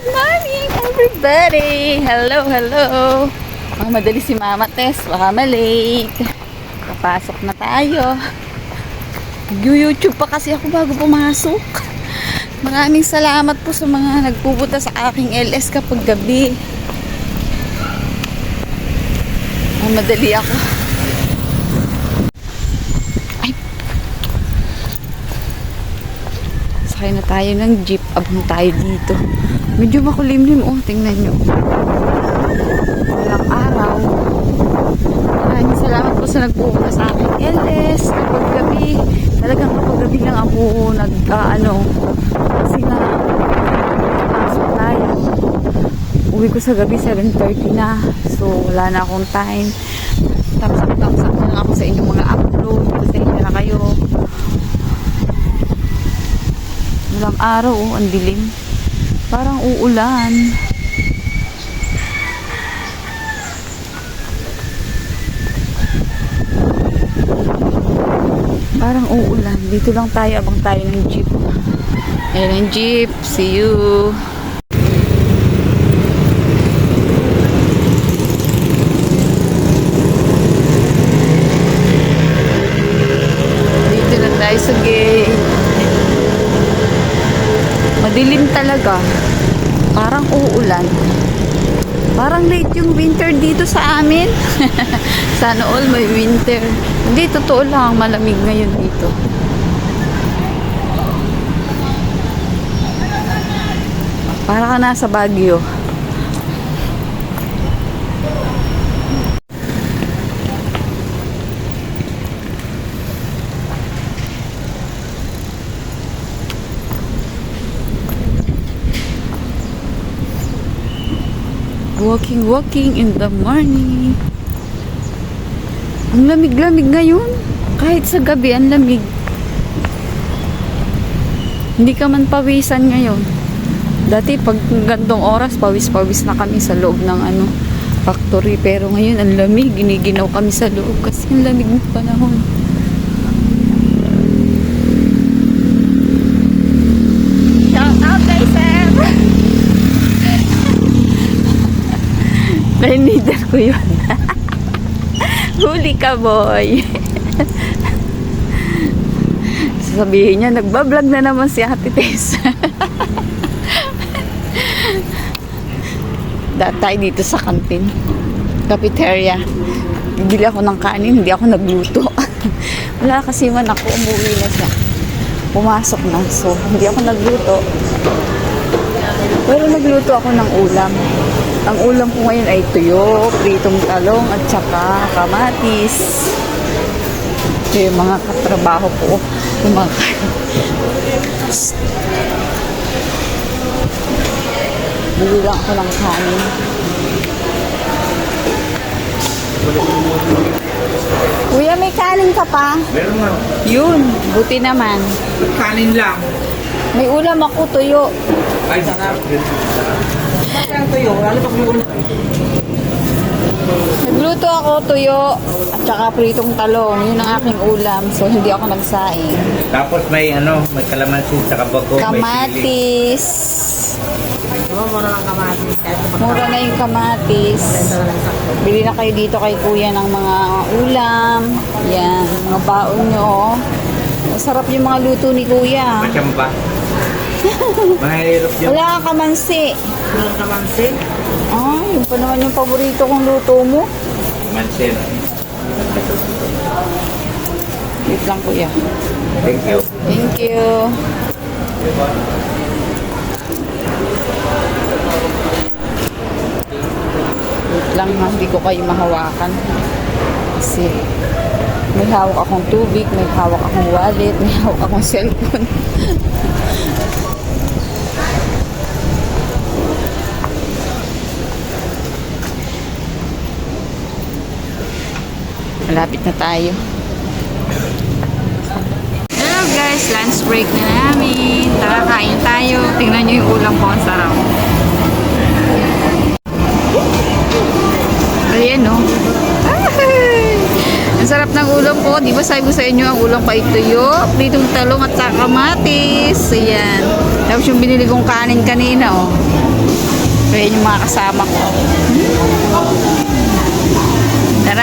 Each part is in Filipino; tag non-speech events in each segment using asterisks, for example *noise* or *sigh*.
Morning, everybody! Hello, hello! Mga madali si Mama Tess, baka malate. Papasok na tayo. Nag-YouTube pa kasi ako bago pumasok. Maraming salamat po sa mga nagpupunta sa aking LS kapag gabi. Mga madali ako. Ay. Sakay na tayo ng jeep. Abang tayo dito. Medyo makulimlim. Oh, tingnan nyo. Walang araw. Maraming salamat po sa nagpupunta sa aking LS. Kapag gabi, talagang kapag gabi lang ako nag, ah, ano, kasi na, pasok tayo. Uwi ko sa gabi, 7.30 na. So, wala na akong time. Tapos na lang ako sa inyong mga upload. Pasensya na kayo. Walang araw, oh, ang dilim. Parang uulan. Parang uulan. Dito lang tayo, abang tayo ng jeep. Ayan ang jeep. See you. Dito na tayo sa gate. Madilim talaga. Parang uulan. Parang late yung winter dito sa amin. *laughs* Sana all may winter. Hindi, totoo lang. Malamig ngayon dito. Para ka nasa Baguio. Walking, walking in the morning. Ang lamig-lamig ngayon. Kahit sa gabi, ang lamig. Hindi ka man pawisan ngayon. Dati, pag gantong oras, pawis-pawis na kami sa loob ng ano, factory. Pero ngayon, ang lamig. Giniginaw kami sa loob kasi ang lamig ng panahon. Line leader ko yun. *laughs* Huli ka, boy. *laughs* Sasabihin niya, nagbablog na naman si Ate Tess. *laughs* Dahil tayo dito sa kantin. Cafeteria. Bibili ako ng kanin, hindi ako nagluto. Wala kasi man ako, umuwi na siya. Pumasok na, so hindi ako nagluto. Pero nagluto ako ng ulam. Ang ulam ko ngayon ay tuyo, pritong talong at saka kamatis. Ito yung mga katrabaho ko. Yung mga *laughs* Psst. Bili lang ako ng kanin. Kuya, may kanin ka pa? Meron nga. Yun, buti naman. Kanin lang. May ulam ako tuyo. Ay, sarap. Tuyo? Lalo pag yung Nagluto ako tuyo at saka pritong talong. Yun ang aking ulam. So, hindi ako nagsaing. Tapos may ano, may kalamansi sa kabako, may sili. Kamatis. Mura na yung kamatis. Bili na kayo dito kay kuya ng mga ulam. Yan, mga baon nyo. oh. Masarap yung mga luto ni kuya. Masyamba. *laughs* Mahirap yung Wala kang kamansi. Walang kamansi. Ah, yun pa naman yung paborito kong luto mo. Mansin. Wait lang kuya. Thank you. Thank you. Wait lang ha, hindi ko kayo mahawakan. Kasi may hawak akong tubig, may hawak akong wallet, may hawak akong cellphone. *laughs* Malapit na tayo. Hello guys, lunch break na namin. Tara, kain tayo. Tingnan nyo yung ulam ko, ang sarap. Ayan no. Ay! Ang sarap ng ulam ko. Di ba sabi ko sa inyo ang ulam pa ito yung pritong talong at saka kamatis. Ayan. Tapos yung binili kong kanin kanina oh. Ayan yung mga kasama ko. Tara,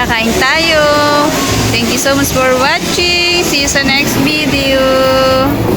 kain tayo. Thank you so much for watching. See you sa next video.